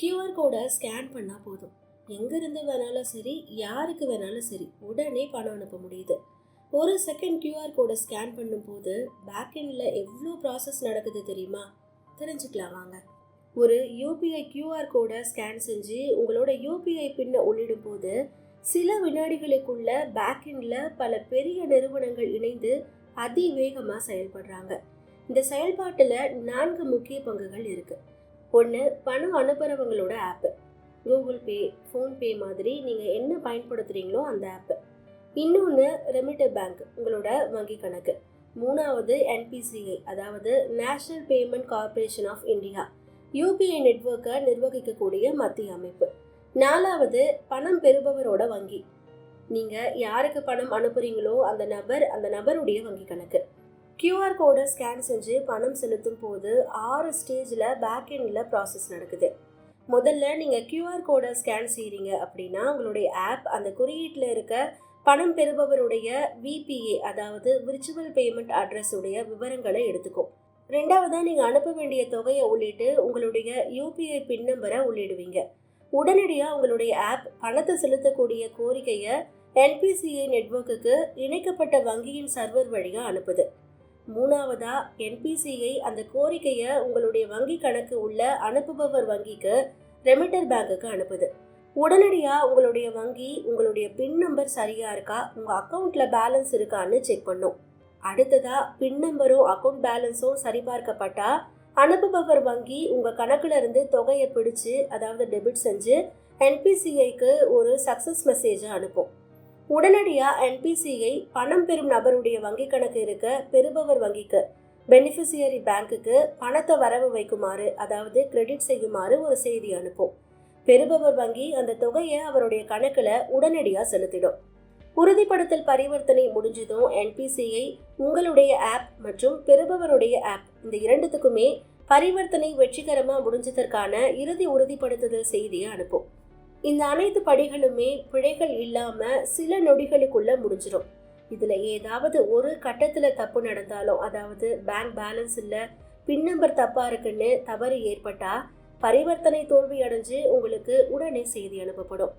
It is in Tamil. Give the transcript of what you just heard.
கியூஆர் கோடை ஸ்கேன் பண்ணால் போதும். எங்கேருந்து வேணாலும் சரி யாருக்கு வேணாலும் சரி உடனே பணம் அனுப்ப முடியுது. ஒரு செகண்ட் கியூஆர் கோடை ஸ்கேன் பண்ணும்போது பேக்கெண்டில் எவ்வளோ ப்ராசஸ் நடக்குது தெரியுமா? தெரிஞ்சுக்கலாம் வாங்க. ஒரு யூபிஐ கியூஆர் கோடை ஸ்கேன் செஞ்சு உங்களோட யூபிஐ பின்னை உள்ளிடும் போது சில வினாடிகளுக்குள்ள பேக்கெண்டில் பல பெரிய நிறுவனங்கள் இணைந்து அதிவேகமாக செயல்படுறாங்க. இந்த செயல்பாட்டில் நான்கு முக்கிய பங்குகள் இருக்குது ஒன்று பணம் அனுப்புகிறவங்களோட ஆப்பு கூகுள் பே ஃபோன்பே மாதிரி நீங்கள் என்ன பயன்படுத்துகிறீங்களோ அந்த ஆப்பு இன்னொன்று ரெமிட்டர் பேங்க் உங்களோட வங்கி கணக்கு. மூணாவது என்பிசிஐ அதாவது national payment corporation of India UPI நெட்வொர்க்கை நிர்வகிக்கக்கூடிய மத்திய அமைப்பு. நாலாவது பணம் பெறுபவரோட வங்கி. நீங்கள் யாருக்கு பணம் அனுப்புறீங்களோ அந்த நபர் அந்த நபருடைய வங்கி கணக்கு. கியூஆர் கோடை ஸ்கேன் செஞ்சு பணம் செலுத்தும் போது ஆறு ஸ்டேஜில் பேக்எண்டில் ப்ராசஸ் நடக்குது. முதல்ல நீங்கள் கியூஆர் கோடை ஸ்கேன் செய்கிறீங்க அப்படின்னா உங்களுடைய ஆப் அந்த குறியீட்டில் இருக்க பணம் பெறுபவருடைய விபிஏ அதாவது விர்ச்சுவல் பேமெண்ட் அட்ரஸ் உடைய விவரங்களை எடுத்துக்கும். ரெண்டாவதாக நீங்கள் அனுப்ப வேண்டிய தொகையை உள்ளிட்டு உங்களுடைய யூபிஐ பின் நம்பரை உள்ளிடுவீங்க. உடனடியாக உங்களுடைய ஆப் பணத்தை செலுத்தக்கூடிய கோரிக்கையை என்பிசிஐ நெட்வொர்க்குக்கு இணைக்கப்பட்ட வங்கியின் சர்வர் வழியாக அனுப்புது. மூணாவதா என்பிசிஐ அந்த கோரிக்கையை உங்களுடைய வங்கி கணக்கு உள்ள அனுப்புபவர் வங்கிக்கு ரெமிட்டர் பேங்க்குக்கு அனுப்புது. உடனடியாக உங்களுடைய வங்கி உங்களுடைய பின் நம்பர் சரியாக இருக்கா உங்கள் அக்கௌண்ட்டில் பேலன்ஸ் இருக்கான்னு செக் பண்ணும். அடுத்ததாக பின் நம்பரும் அக்கௌண்ட் பேலன்ஸும் சரிபார்க்கப்பட்டா அனுப்புபவர் வங்கி உங்கள் கணக்குல இருந்து தொகையை பிடிச்சு அதாவது டெபிட் செஞ்சு என்பிசிஐக்கு ஒரு சக்ஸஸ் மெசேஜை அனுப்பும். உடனடியாக என்பிசிஐ பணம் பெறும் நபருடைய வங்கி கணக்கு இருக்க பெறுபவர் வங்கிக்கு பெனிஃபிஷியரி பேங்க்குக்கு பணத்தை வரவு வைக்குமாறு அதாவது கிரெடிட் செய்யுமாறு ஒரு செய்தி அனுப்பும். பெறுபவர் வங்கி அந்த தொகையை அவருடைய கணக்கில் உடனடியாக செலுத்திடும். உறுதிப்படுத்தல் பரிவர்த்தனை முடிஞ்சதும் என்பிசிஐ உங்களுடைய ஆப் மற்றும் பெறுபவருடைய ஆப் இந்த இரண்டுத்துக்குமே பரிவர்த்தனை வெற்றிகரமாக முடிஞ்சதற்கான இறுதி உறுதிப்படுத்துதல் செய்தியை அனுப்பும். இந்த அனைத்து படிகளுமே பிழைகள் இல்லாமல் சில நொடிகளுக்குள்ள முடிஞ்சிடும் இதில் ஏதாவது ஒரு கட்டத்தில் தப்பு நடந்தாலும் அதாவது பேங்க் பேலன்ஸ் இல்லை பின் நம்பர் தப்பாக இருக்குன்னு தவறு ஏற்பட்டால் பரிவர்த்தனை தோல்வி அடைஞ்சு உங்களுக்கு உடனே செய்தி அனுப்பப்படும்.